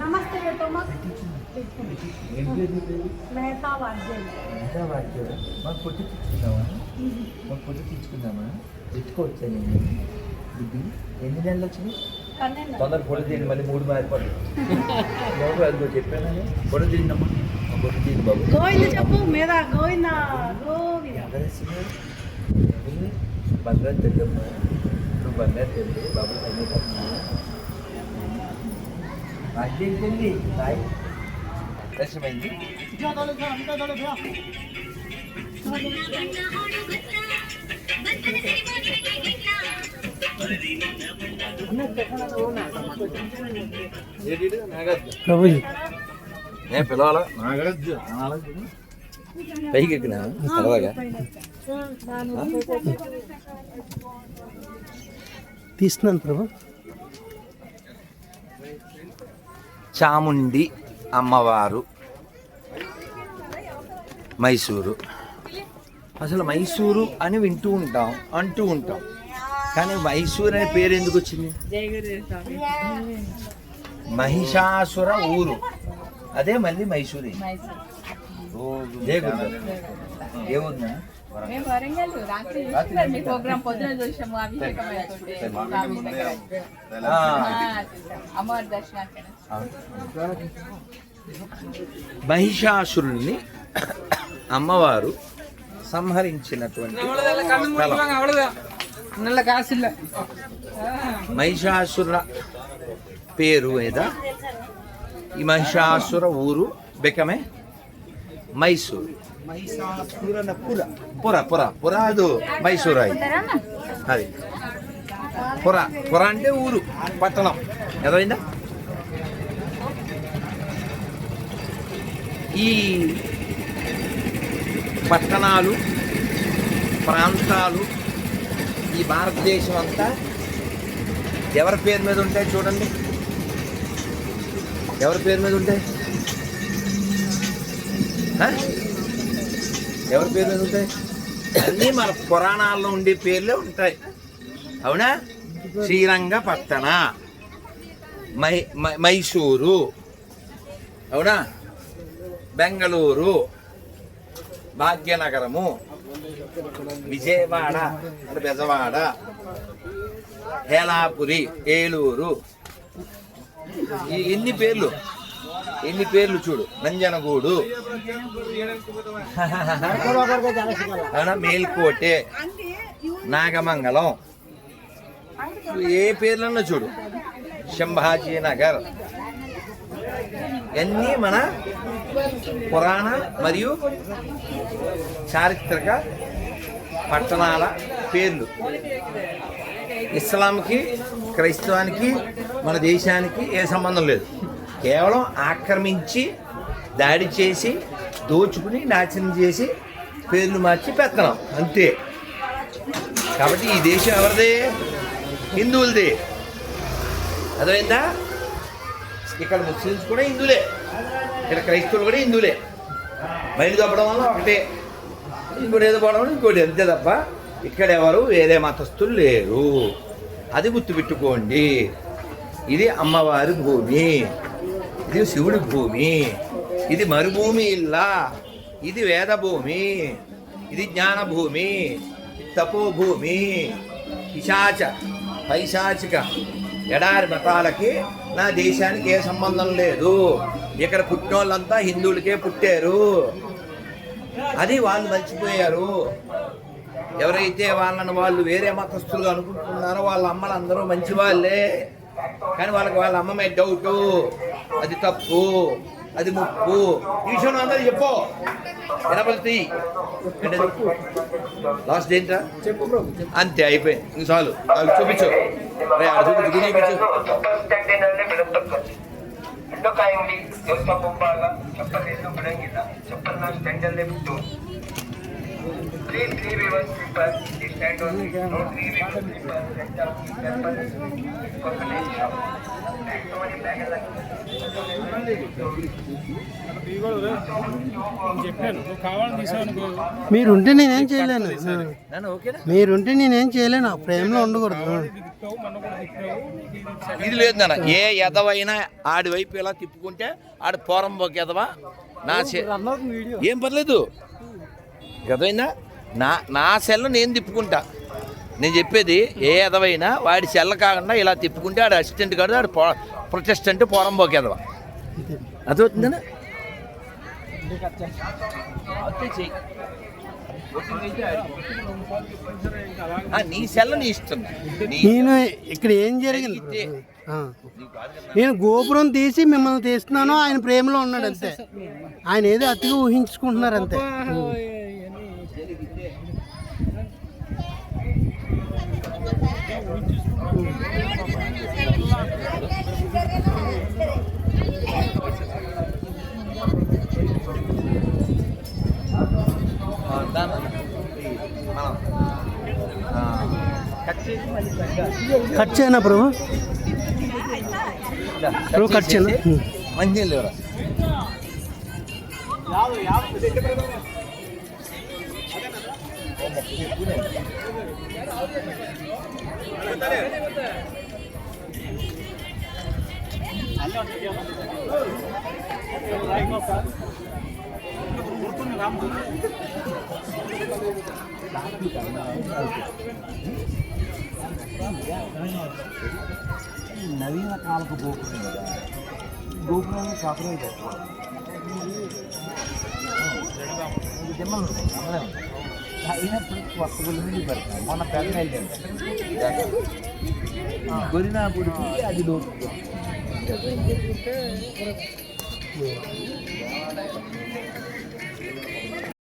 నమస్తే నీ పేరు? మెహతా వాద్యం ఇంకా వాక్యం మాకు పొట్టి తెచ్చుకుందామా? మాకు పొట్టి తెచ్చుకుందామా? ఎత్తుకోవచ్చా నేను? బుద్ధి ఎన్ని నెలలు కన్నెన్న తొందర పొడి తీయండి మళ్ళీ మూడు మారిపోతుంది బాబు అదిగో చెప్పాను తీయండమ్మా. పొడి తీయండి బాబు. గోవింద చెప్పు మీద గోవింద గోవింద. బంగారు తెల్లమ్మా నువ్వు బంగారు తెల్లి బాబు అన్నీ అదేం తెల్లి బాయ్ దర్శనమైంది ప్రభుజీ ఏ పిలవాలా పైకి ఎక్కినా సరదాగా తీస్తున్నాను ప్రభు చాముండి అమ్మవారు మైసూరు. అసలు మైసూరు అని వింటూ ఉంటాం అంటూ ఉంటాం. కానీ మైసూరు అనే పేరు ఎందుకు వచ్చింది? మహిషాసుర ఊరు. అదే మళ్ళీ మైసూరు. జయ మేము వరంగల్ రాత్రి మీ ప్రోగ్రామ్ పొద్దున చూసాము అభిషేకం. అమ్మవారి దర్శనానికి మహిషాసురుణ్ణి అమ్మవారు సంహరించినటువంటి స్థలం. నల్ల కాసుల మహిషాసుర పేరు మీద ఈ మహిషాసుర ఊరు బెకమే మైసూరు పుర పుర పుర పుర ಅದು. మైసూరు అది అది పుర పుర అంటే ఊరు పట్టణం ఎదైందా ఈ పట్టణాలు ప్రాంతాలు ఈ భారతదేశం అంతా ఎవరి పేరు మీద ఉంటాయి చూడండి ఎవరి పేరు మీద ఉంటాయి ఎవరి పేర్లు ఉంటాయి అన్నీ మన పురాణాల్లో ఉండే పేర్లే ఉంటాయి. అవునా? శ్రీరంగపట్టణ మై మై- మైసూరు అవునా? బెంగళూరు భాగ్యనగరము విజయవాడ అంటే బెజవాడ హేలాపురి ఏలూరు. ఈ ఎన్ని పేర్లు? ఎన్ని పేర్లు చూడు? నంజనగూడు. మేల్కోటే. నాగమంగళం. ఏ పేర్లన్నా చూడు. శంభాజీ నగర్ ఇవన్నీ మన పురాణ మరియు చారిత్రక పట్టణాల పేర్లు. ఇస్లాంకి క్రైస్తవానికి మన దేశానికి ఏ సంబంధం లేదు. కేవలం ఆక్రమించి దాడి చేసి దోచుకుని నాశనం చేసి పేర్లు మార్చి పెత్తనం. అంతే. కాబట్టి ఈ దేశం ఎవరిది? హిందువులది. అర్థమైందా? ఇక్కడ ముస్లిమ్స్ కూడా హిందువులే. ఇక్కడ క్రైస్తవులు కూడా హిందువులే. మైండ్ తప్పడం వల్ల ఒకటే. ఇంకోటి ఏదో పోవడం ఇంకోటి. అంతే తప్ప ఇక్కడ ఎవరు వేరే మతస్థులు లేరు. అది గుర్తుపెట్టుకోండి. ఇది అమ్మవారి భూమి. ఇది శివుడి భూమి. ఇది మరుభూమి ఇల్లా. ఇది వేద భూమి ఇది జ్ఞాన భూమి తపోభూమి. పిశాచ పైశాచిక ఎడారి మతాలకి నా దేశానికి ఏ సంబంధం లేదు. ఇక్కడ పుట్టినోళ్ళంతా హిందువులకే పుట్టారు. అది వాళ్ళు మర్చిపోయారు. ఎవరైతే వాళ్ళని వాళ్ళు వేరే మతస్థులు అనుకుంటున్నారో వాళ్ళ అమ్మలు అందరూ మంచి వాళ్ళే కానీ వాళ్ళకి వాళ్ళ అమ్మ మీద డౌటు అది తప్పు. అది ముప్పు. ఈ విషయం అందరూ చెప్పు. ఎనబలితి లాస్ట్ ఏంటా చెప్పు అంతే అయిపోయింది. ఇంక చాలు. అవి చూపించు. చూపించు చూపించు. ఎండకాయండి stand. Set up shop. Bag and మీరుంటే నేనేం చేయలేను. ఓకేనా మీరుంటే నేనేం చేయలేను. ఆ ప్రేమలో ఉండకూడదు. ఇది లేదు నాన్న. ఏ ఎదవైనా ఆడి వైపు ఇలా తిప్పుకుంటే ఆడి పోరంబోకి ఎదవా? నా ఏం పర్లేదు. ఎదవైనా నా నా సెల్ నేను తిప్పుకుంటా. నేను చెప్పేది ఏ ఎదవైనా వాడి సెల్ కాకుండా ఇలా తిప్పుకుంటే ఆడు అసిస్టెంట్ కాదు ఆడు పో ప్రొటెస్టెంట్ పోరంబోకి ఎదవా అదవుతుందనా నీ సెల్ నీ ఇష్టం. నీ నేను ఇక్కడ ఏం జరిగింది. నేను గోపురం తీసి మిమ్మల్ని తీస్తున్నాను ఆయన ప్రేమలో ఉన్నాడు అంతే. ఆయన ఏదో అతిగా ఊహించుకుంటున్నారు అంతే ఆ, దాన్ని మనం ఆ, కట్ చేయనా ప్రభు? ప్రభు కట్ చేయనా? చేసేసి మంచినీళ్ళు ఇవ్వరా నవీన కాలపు గోపురం కదా గోపురాన్ని కాపురం పెట్టుకోవాలి ఇది దిమ్మలు ఉంటుంది, അതിനെപ്പറ്റി കുറച്ച് കൊല്ലുന്നതിൽ പറഞ്ഞു മോനെ പെണ്ണല്ലേ ഗുരുനാ കൊടുത്ത് അതിലോ Thank you.